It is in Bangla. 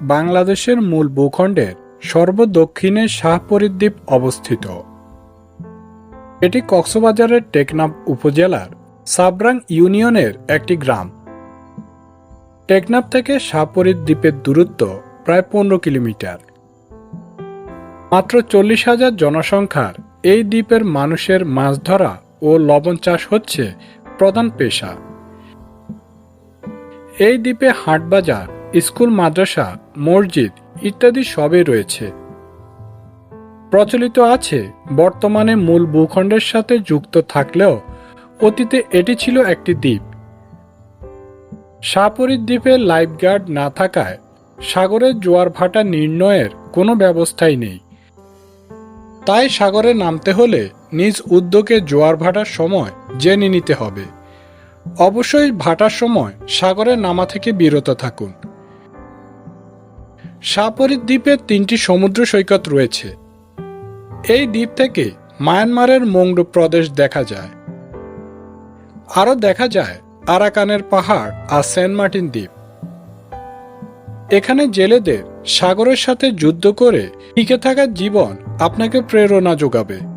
বাংলাদেশের মূল ভূখণ্ডের সর্বদক্ষিণে শাহপরীর দ্বীপ অবস্থিত। এটি কক্সবাজারের টেকনাফ উপজেলার সাবরাং ইউনিয়নের একটি গ্রাম। টেকনাফ থেকে শাহপরীর দ্বীপের দূরত্ব প্রায় পনেরো কিলোমিটার। মাত্র চল্লিশ হাজার জনসংখ্যার এই দ্বীপের মানুষের মাছ ধরা ও লবণ চাষ হচ্ছে প্রধান পেশা। এই দ্বীপে হাটবাজার স্কুল, মাদ্রাসা, মসজিদ ইত্যাদি সবই রয়েছে। প্রচলিত আছে, বর্তমানে মূল ভূখণ্ডের সাথে যুক্ত থাকলেও অতীতে এটি ছিল একটি দ্বীপ। শাহপরীর দ্বীপে লাইফগার্ড না থাকায় সাগরের জোয়ার ভাটা নির্ণয়ের কোনো ব্যবস্থাই নেই। তাই সাগরে নামতে হলে নিজ উদ্যোগে জোয়ার ভাটার সময় জেনে নিতে হবে। অবশ্যই ভাটার সময় সাগরে নামা থেকে বিরত থাকুন। শাহপরীর দ্বীপে তিনটি সমুদ্র সৈকত রয়েছে। এই দ্বীপ থেকে মায়ানমারের মংডু প্রদেশ দেখা যায়। আরও দেখা যায় আরাকানের পাহাড় আর সেন্ট মার্টিন দ্বীপ। এখানে জেলেদের সাগরের সাথে যুদ্ধ করে টিকে থাকার জীবন আপনাকে প্রেরণা যোগাবে।